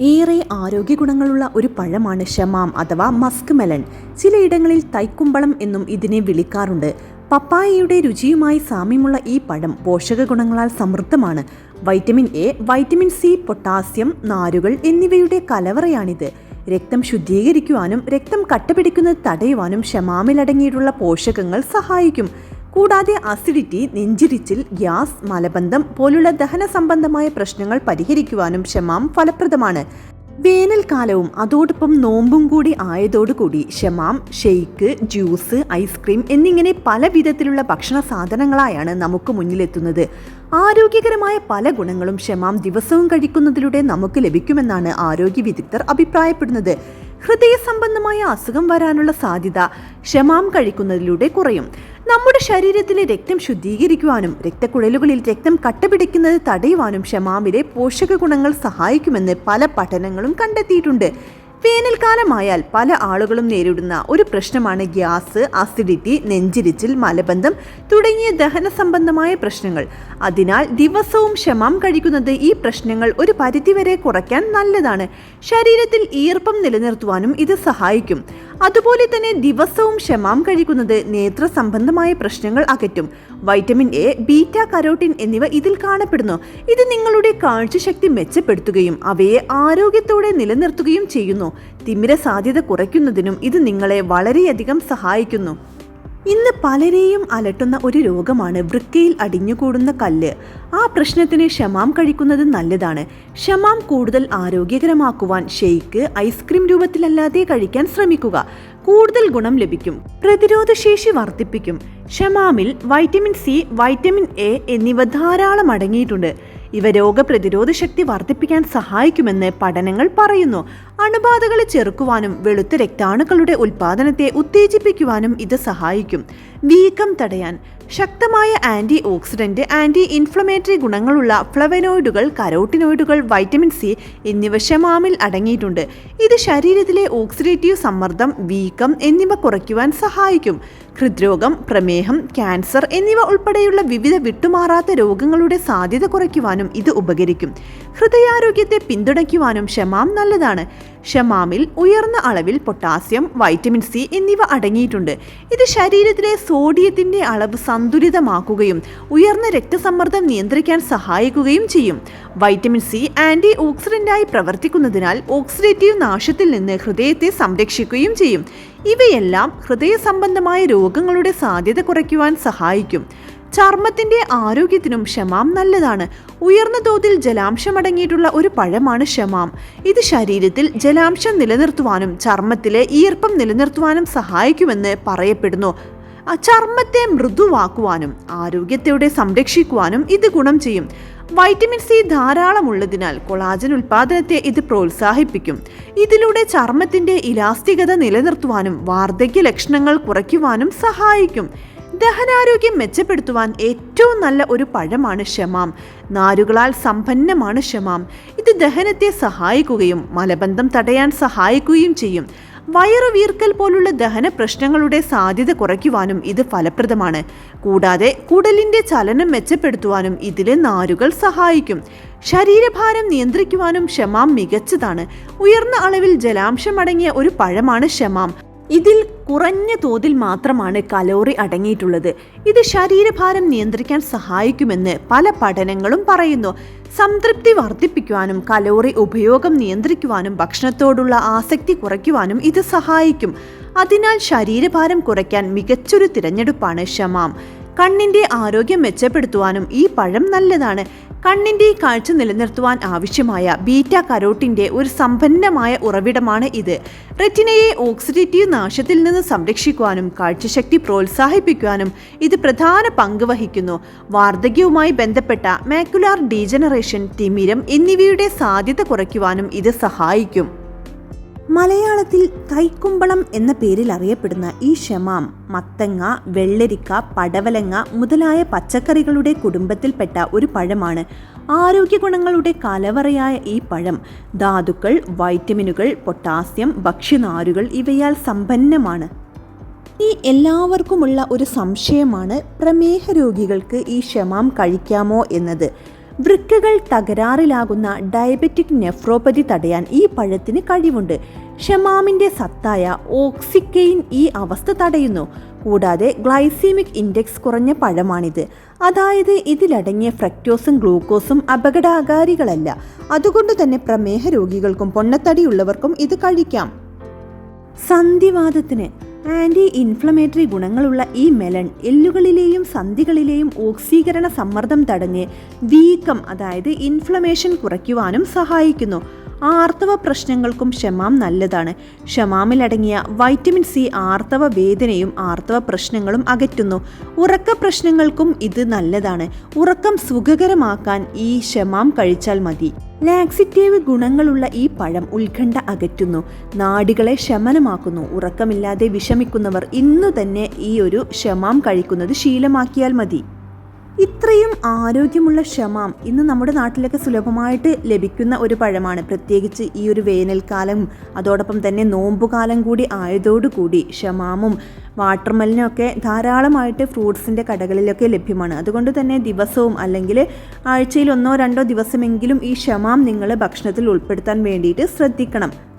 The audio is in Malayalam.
ഏറെ ആരോഗ്യ ഗുണങ്ങളുള്ള ഒരു പഴമാണ് ഷമാം അഥവാ മസ്ക് മെലൺ ചിലയിടങ്ങളിൽ തൈക്കുമ്പളം എന്നും ഇതിനെ വിളിക്കാറുണ്ട്. പപ്പായയുടെ രുചിയുമായി സാമ്യമുള്ള ഈ പഴം പോഷക ഗുണങ്ങളാൽ സമൃദ്ധമാണ്. Vitamin A vitamin C potassium നാരുകൾ എന്നിവയുടെ കലവറയാണിത്. രക്തം ശുദ്ധീകരിക്കുവാനും രക്തം കട്ടപിടിക്കുന്നത് തടയുവാനും ഷമാമിലടങ്ങിയിട്ടുള്ള പോഷകങ്ങൾ സഹായിക്കും. കൂടാതെ അസിഡിറ്റി നെഞ്ചിരിച്ചിൽ ഗ്യാസ് മലബന്ധം പോലുള്ള ദഹന സംബന്ധമായ പ്രശ്നങ്ങൾ പരിഹരിക്കുവാനും ഷമാം ഫലപ്രദമാണ്. വേനൽക്കാലവും അതോടൊപ്പം നോമ്പും കൂടി ആയതോടുകൂടി ഷമാം ഷെയ്ക്ക് ജ്യൂസ് ഐസ്ക്രീം എന്നിങ്ങനെ പല വിധത്തിലുള്ള ഭക്ഷണ സാധനങ്ങളായാണ് നമുക്ക് മുന്നിലെത്തുന്നത്. ആരോഗ്യകരമായ പല ഗുണങ്ങളും ഷമാം ദിവസവും കഴിക്കുന്നതിലൂടെ നമുക്ക് ലഭിക്കുമെന്നാണ് ആരോഗ്യ വിദഗ്ധർ അഭിപ്രായപ്പെടുന്നത്. ഹൃദയ സംബന്ധമായ അസുഖം വരാനുള്ള സാധ്യത ക്ഷമാം കഴിക്കുന്നതിലൂടെ കുറയും. നമ്മുടെ ശരീരത്തിലെ രക്തം ശുദ്ധീകരിക്കുവാനും രക്തക്കുഴലുകളിൽ രക്തം കട്ടപിടിക്കുന്നത് തടയുവാനും ക്ഷമാമിലെ പോഷക ഗുണങ്ങൾ സഹായിക്കുമെന്ന് പല പഠനങ്ങളും കണ്ടെത്തിയിട്ടുണ്ട്. വേനൽക്കാലമായാൽ പല ആളുകളും നേരിടുന്ന ഒരു പ്രശ്നമാണ് ഗ്യാസ് അസിഡിറ്റി നെഞ്ചിരിച്ചിൽ മലബന്ധം തുടങ്ങിയ ദഹന സംബന്ധമായ പ്രശ്നങ്ങൾ. അതിനാൽ ദിവസവും ക്ഷമം കഴിക്കുന്നത് ഈ പ്രശ്നങ്ങൾ ഒരു പരിധിവരെ കുറയ്ക്കാൻ നല്ലതാണ്. ശരീരത്തിൽ ഈർപ്പം നിലനിർത്തുവാനും ഇത് സഹായിക്കും. അതുപോലെ തന്നെ ദിവസവും ക്ഷമാം കഴിക്കുന്നത് നേത്ര സംബന്ധമായ പ്രശ്നങ്ങൾ അകറ്റും. വൈറ്റമിൻ എ ബീറ്റ കരോട്ടിൻ എന്നിവ ഇതിൽ കാണപ്പെടുന്നു. ഇത് നിങ്ങളുടെ കാഴ്ചശക്തി മെച്ചപ്പെടുത്തുകയും അവയെ ആരോഗ്യത്തോടെ നിലനിർത്തുകയും ചെയ്യുന്നു. തിമിര സാധ്യത കുറയ്ക്കുന്നതിനും ഇത് നിങ്ങളെ വളരെയധികം സഹായിക്കുന്നു. ഇന്ന് പലരെയും അലട്ടുന്ന ഒരു രോഗമാണ് വൃക്കയിൽ അടിഞ്ഞുകൂടുന്ന കല്ല്. ആ പ്രശ്നത്തിന് ക്ഷമാം കഴിക്കുന്നത് നല്ലതാണ്. ക്ഷമാം കൂടുതൽ ആരോഗ്യകരമാക്കുവാൻ ഷെയ്ക്ക് ഐസ്ക്രീം രൂപത്തിലല്ലാതെ കഴിക്കാൻ ശ്രമിക്കുക. കൂടുതൽ ഗുണം ലഭിക്കും. പ്രതിരോധശേഷി വർദ്ധിപ്പിക്കും. ഷമാമിൽ വൈറ്റമിൻ സി വൈറ്റമിൻ എ എന്നിവ ധാരാളം അടങ്ങിയിട്ടുണ്ട്. ഇവ രോഗപ്രതിരോധ ശക്തി വർദ്ധിപ്പിക്കാൻ സഹായിക്കുമെന്ന് പഠനങ്ങൾ പറയുന്നു. അണുബാധകളെ ചെറുക്കുവാനും വെളുത്ത രക്താണുക്കളുടെ ഉൽപാദനത്തെ ഉത്തേജിപ്പിക്കുവാനും ഇത് സഹായിക്കും. വീക്കം തടയാൻ ശക്തമായ ആന്റി ഓക്സിഡന്റ് ആന്റി ഇൻഫ്ലമേറ്ററി ഗുണങ്ങളുള്ള ഫ്ലവനോയിഡുകൾ കരോട്ടിനോയിഡുകൾ വൈറ്റമിൻ സി എന്നിവ ഷമാമിൽ അടങ്ങിയിട്ടുണ്ട്. ഇത് ശരീരത്തിലെ ഓക്സിഡേറ്റീവ് സമ്മർദ്ദം വീക്കം എന്നിവ കുറയ്ക്കുവാൻ സഹായിക്കും. ഹൃദ്രോഗം പ്രമേഹം ക്യാൻസർ എന്നിവ ഉൾപ്പെടെയുള്ള വിവിധ വിട്ടുമാറാത്ത രോഗങ്ങളുടെ സാധ്യത കുറയ്ക്കുവാനും ഇത് ഉപകരിക്കും. ഹൃദയാരോഗ്യത്തെ പിന്തുണയ്ക്കുവാനും ഷമാം നല്ലതാണ്. ഷമാമിൽ ഉയർന്ന അളവിൽ പൊട്ടാസ്യം വൈറ്റമിൻ സി എന്നിവ അടങ്ങിയിട്ടുണ്ട്. ഇത് ശരീരത്തിലെ സോഡിയത്തിന്റെ അളവ് സന്തുലിതമാക്കുകയും ഉയർന്ന രക്തസമ്മർദ്ദം നിയന്ത്രിക്കാൻ സഹായിക്കുകയും ചെയ്യും. വൈറ്റമിൻ സി ആന്റി ഓക്സിഡന്റായി പ്രവർത്തിക്കുന്നതിനാൽ ഓക്സിഡേറ്റീവ് നാശത്തിൽ നിന്ന് ഹൃദയത്തെ സംരക്ഷിക്കുകയും ചെയ്യും. ഇവയെല്ലാം ഹൃദയ സംബന്ധമായ രോഗങ്ങളുടെ സാധ്യത കുറയ്ക്കുവാൻ സഹായിക്കും. ചർമ്മത്തിന്റെ ആരോഗ്യത്തിനും ഷമാം നല്ലതാണ്. ഉയർന്ന തോതിൽ ജലാംശം അടങ്ങിയിട്ടുള്ള ഒരു പഴമാണ് ഷമാം ഇത് ശരീരത്തിൽ ജലാംശം നിലനിർത്തുവാനും ചർമ്മത്തിലെ ഈർപ്പം നിലനിർത്തുവാനും സഹായിക്കുമെന്ന് പറയപ്പെടുന്നു. ചർമ്മത്തെ മൃദുവാക്കുവാനും ആരോഗ്യത്തോടെ സംരക്ഷിക്കുവാനും ഇത് ഗുണം ചെയ്യും. വൈറ്റമിൻ സി ധാരാളം ഉള്ളതിനാൽ കൊളാജൻ ഉൽപാദനത്തെ ഇത് പ്രോത്സാഹിപ്പിക്കും. ഇതിലൂടെ ചർമ്മത്തിന്റെ ഇലാസ്തികത നിലനിർത്തുവാനും വാർദ്ധക്യ ലക്ഷണങ്ങൾ കുറയ്ക്കുവാനും സഹായിക്കും. ദഹനാരോഗ്യം മെച്ചപ്പെടുത്തുവാൻ ഏറ്റവും നല്ല ഒരു പഴമാണ് ഷമാം നാരുകളാൽ സമ്പന്നമാണ് ഷമാം ഇത് ദഹനത്തെ സഹായിക്കുകയും മലബന്ധം തടയാൻ സഹായിക്കുകയും ചെയ്യും. വയറു വീർക്കൽ പോലുള്ള ദഹന പ്രശ്നങ്ങളുടെ സാധ്യത കുറയ്ക്കുവാനും ഇത് ഫലപ്രദമാണ്. കൂടാതെ കുടലിന്റെ ചലനം മെച്ചപ്പെടുത്തുവാനും ഇതിലെ നാരുകൾ സഹായിക്കും. ശരീരഭാരം നിയന്ത്രിക്കുവാനും ഷമാം മികച്ചതാണ്. ഉയർന്ന അളവിൽ ജലാംശം അടങ്ങിയ ഒരു പഴമാണ് ഷമാം ഇതിൽ കുറഞ്ഞ തോതിൽ മാത്രമാണ് കലോറി അടങ്ങിയിട്ടുള്ളത്. ഇത് ശരീരഭാരം നിയന്ത്രിക്കാൻ സഹായിക്കുമെന്ന് പല പഠനങ്ങളും പറയുന്നു. സംതൃപ്തി വർദ്ധിപ്പിക്കുവാനും കലോറി ഉപയോഗം നിയന്ത്രിക്കുവാനും ഭക്ഷണത്തോടുള്ള ആസക്തി കുറയ്ക്കുവാനും ഇത് സഹായിക്കും. അതിനാൽ ശരീരഭാരം കുറയ്ക്കാൻ മികച്ചൊരു തിരഞ്ഞെടുപ്പാണ് ഷമാം. കണ്ണിന്റെ ആരോഗ്യം മെച്ചപ്പെടുത്തുവാനും ഈ പഴം നല്ലതാണ്. കണ്ണിന്റെ കാഴ്ച നിലനിർത്തുവാൻ ആവശ്യമായ ബീറ്റ കരോട്ടിന്റെ ഒരു സമ്പന്നമായ ഉറവിടമാണ് ഇത്. റെറ്റിനയെ ഓക്സിഡേറ്റീവ് നാശത്തിൽ നിന്ന് സംരക്ഷിക്കുവാനും കാഴ്ചശക്തി പ്രോത്സാഹിപ്പിക്കുവാനും ഇത് പ്രധാന പങ്ക് വഹിക്കുന്നു. വാർദ്ധക്യവുമായി ബന്ധപ്പെട്ട മാക്കുലാർ ഡീജനറേഷൻ തിമിരം എന്നിവയുടെ സാധ്യത കുറയ്ക്കുവാനും ഇത് സഹായിക്കും. മലയാളത്തിൽ കൈക്കുമ്പളം എന്ന പേരിൽ അറിയപ്പെടുന്ന ഈ ഷമാം മത്തങ്ങ വെള്ളരിക്ക പടവലങ്ങ മുതലായ പച്ചക്കറികളുടെ കുടുംബത്തിൽപ്പെട്ട ഒരു പഴമാണ്. ആരോഗ്യ ഗുണങ്ങളുടെ കലവറയായ ഈ പഴം ധാതുക്കൾ വൈറ്റമിനുകൾ പൊട്ടാസ്യം ഭക്ഷ്യനാരുകൾ ഇവയാൽ സമ്പന്നമാണ്. ഈ എല്ലാവർക്കുമുള്ള ഒരു സംശയമാണ് പ്രമേഹ രോഗികൾക്ക് ഈ ഷമാം കഴിക്കാമോ എന്നത്. വൃക്കകൾ തകരാറിലാകുന്ന ഡയബറ്റിക് നെഫ്രോപ്പതി തടയാൻ ഈ പഴത്തിന് കഴിവുണ്ട്. ഷമാമിന്റെ സത്തായ ഓക്സിക്കെയിൻ ഈ അവസ്ഥ തടയുന്നു. കൂടാതെ ഗ്ലൈസീമിക് ഇൻഡെക്സ് കുറഞ്ഞ പഴമാണിത്. അതായത് ഇതിലടങ്ങിയ ഫ്രക്ടോസും ഗ്ലൂക്കോസും അപകടകാരികളല്ല. അതുകൊണ്ട് തന്നെ പ്രമേഹ രോഗികൾക്കും പൊണ്ണത്തടിയുള്ളവർക്കും ഇത് കഴിക്കാം. സന്ധിവാദത്തിന് ആന്റി ഇൻഫ്ലമേറ്ററി ഗുണങ്ങളുള്ള ഈ മെലൺ എല്ലുകളിലെയും സന്ധികളിലെയും ഓക്സീകരണ സമ്മർദ്ദം തടഞ്ഞ് വീക്കം അതായത് ഇൻഫ്ലമേഷൻ കുറയ്ക്കുവാനും സഹായിക്കുന്നു. ആർത്തവ പ്രശ്നങ്ങൾക്കും ഷമാം നല്ലതാണ്. ഷമാമിലടങ്ങിയ വൈറ്റമിൻ സി ആർത്തവ വേദനയും ആർത്തവ പ്രശ്നങ്ങളും അകറ്റുന്നു. ഉറക്ക പ്രശ്നങ്ങൾക്കും ഇത് നല്ലതാണ്. ഉറക്കം സുഖകരമാക്കാൻ ഈ ഷമാം കഴിച്ചാൽ മതി. ലാക്സിറ്റീവ് ഗുണങ്ങളുള്ള ഈ പഴം ഉത്കണ്ഠ അകറ്റുന്നു. നാടികളെ ശമനമാക്കുന്നു. ഉറക്കമില്ലാതെ വിഷമിക്കുന്നവർ ഇന്നു തന്നെ ഈ ഒരു ശമാം കഴിക്കുന്നത് ശീലമാക്കിയാൽ മതി. ഇത്രയും ആരോഗ്യമുള്ള ഷമാം ഇന്ന് നമ്മുടെ നാട്ടിലൊക്കെ സുലഭമായിട്ട് ലഭിക്കുന്ന ഒരു പഴമാണ്. പ്രത്യേകിച്ച് ഈ ഒരു വേനൽക്കാലം അതോടൊപ്പം തന്നെ നോമ്പുകാലം കൂടി ആയതോടുകൂടി ഷമാമും വാട്ടർമെലനും ഒക്കെ ധാരാളമായിട്ട് ഫ്രൂട്ട്സിന്റെ കടകളിലൊക്കെ ലഭ്യമാണ്. അതുകൊണ്ട് തന്നെ ദിവസവും അല്ലെങ്കിൽ ആഴ്ചയിൽ ഒന്നോ രണ്ടോ ദിവസമെങ്കിലും ഈ ഷമാം നിങ്ങൾ ഭക്ഷണത്തിൽ ഉൾപ്പെടുത്താൻ വേണ്ടിയിട്ട് ശ്രദ്ധിക്കണം.